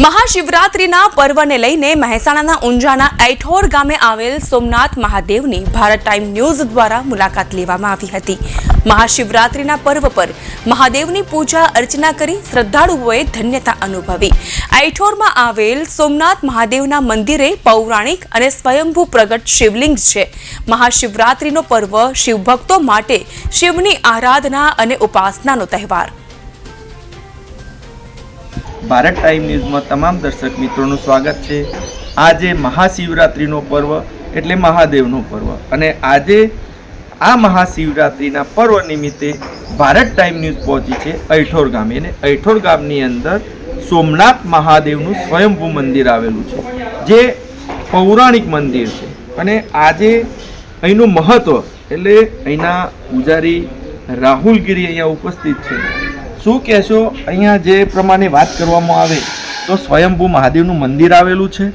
મહાશિવરાત્રિના પર્વને લઈને મહેસાણાના ઊંઝાના ઐઠોર ગામે આવેલ સોમનાથ મહાદેવની ભારત ટાઈમ ન્યૂઝ દ્વારા મુલાકાત લેવામાં આવી હતી. મહાશિવરાત્રિના પર્વ પર મહાદેવની પૂજા અર્ચના કરી શ્રદ્ધાળુઓએ ધન્યતા અનુભવી. ઐઠોરમાં આવેલ સોમનાથ મહાદેવના મંદિરે પૌરાણિક અને સ્વયંભૂ પ્રગટ શિવલિંગ છે. મહાશિવરાત્રિનો પર્વ શિવભક્તો માટે શિવની આરાધના અને ઉપાસનાનો તહેવાર. ભારત ટાઈમ ન્યૂઝમાં તમામ દર્શક મિત્રોનું સ્વાગત છે. આજે મહાશિવરાત્રિનો પર્વ એટલે મહાદેવનો પર્વ. અને આજે આ મહાશિવરાત્રિના પર્વ નિમિત્તે ભારત ટાઈમ ન્યૂઝ પહોંચી છે અઠોર ગામે. અને અઠોર ગામની અંદર સોમનાથ મહાદેવનું સ્વયંભૂ મંદિર આવેલું છે, જે પૌરાણિક મંદિર છે. અને આજે અહીંનું મહત્ત્વ એટલે અહીંના પૂજારી રાહુલગીરી અહીંયા ઉપસ્થિત છે. શું કહેશો? અહીંયા જે પ્રમાણે વાત કરવામાં આવે, તો સ્વયંભૂ મહાદેવનું મંદિર આવેલું છે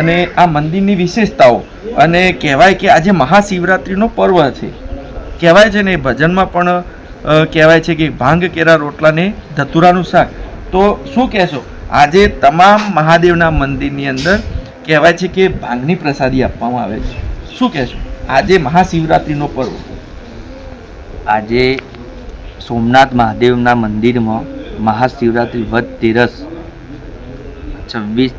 અને આ મંદિરની વિશેષતાઓ અને કહેવાય કે આજે મહાશિવરાત્રિનો પર્વ છે. કહેવાય છે ને, ભજનમાં પણ કહેવાય છે કે ભાંગ કેરા રોટલાને ધતુરાનું શાક. તો શું કહેશો? આજે તમામ મહાદેવના મંદિરની અંદર કહેવાય છે કે ભાંગની પ્રસાદી આપવામાં આવે છે. શું કહેશો? આજે મહાશિવરાત્રિનો પર્વ. આજે સોમનાથ મહાદેવના મંદિરમાં મહાશિવરાત્રિ વધ તેરસ, છવ્વીસ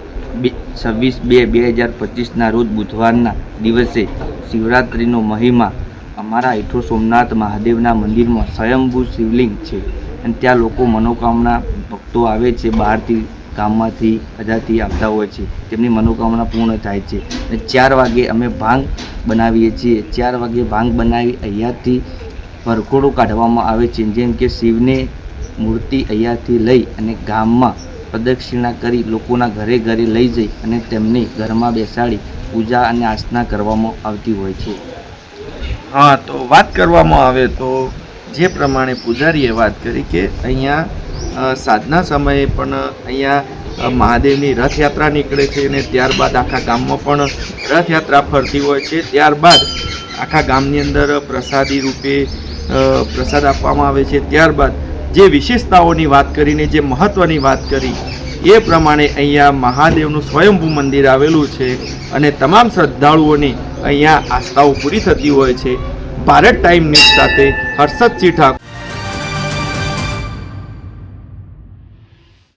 બે- છવ્વીસ બે બે હજાર પચીસના રોજ બુધવારના દિવસે શિવરાત્રિનો મહિમા અમારા હેઠો સોમનાથ મહાદેવના મંદિરમાં સ્વયંભૂ શિવલિંગ છે અને ત્યાં લોકો મનોકામના ભક્તો આવે છે, બહારથી ગામમાંથી બધાથી આવતા હોય છે. તેમની મનોકામના પૂર્ણ થાય છે. અને ચાર વાગે અમે ભાંગ બનાવીએ છીએ. ચાર વાગે ભાંગ બનાવી અહીંયાથી વરઘોડો કાઢવામાં આવે છે. જેમ કે શિવને મૂર્તિ અહીંયાથી લઈ અને ગામમાં પ્રદક્ષિણા કરી લોકોના ઘરે ઘરે લઈ જઈ અને તેમને ઘરમાં બેસાડી પૂજા અને આસના કરવામાં આવતી હોય છે. હા, તો વાત કરવામાં આવે તો જે પ્રમાણે પૂજારીએ વાત કરી કે અહીંયા સાધના સમયે પણ અહીંયા મહાદેવની રથયાત્રા નીકળે છે અને ત્યારબાદ આખા ગામમાં પણ રથયાત્રા ફરતી હોય છે. ત્યારબાદ આખા ગામની અંદર પ્રસાદી રૂપે પ્રસાદ આપવામાં આવે છે. ત્યારબાદ જે વિશેષતાઓની વાત કરીને, જે મહત્ત્વની વાત કરી, એ પ્રમાણે અહીંયા મહાદેવનું સ્વયંભૂ મંદિર આવેલું છે અને તમામ શ્રદ્ધાળુઓની અહીંયા આસ્થાઓ પૂરી થતી હોય છે. ભારત ટાઈમ ન્યૂઝ સાથે હર્ષદસિંહ ઠાકોર.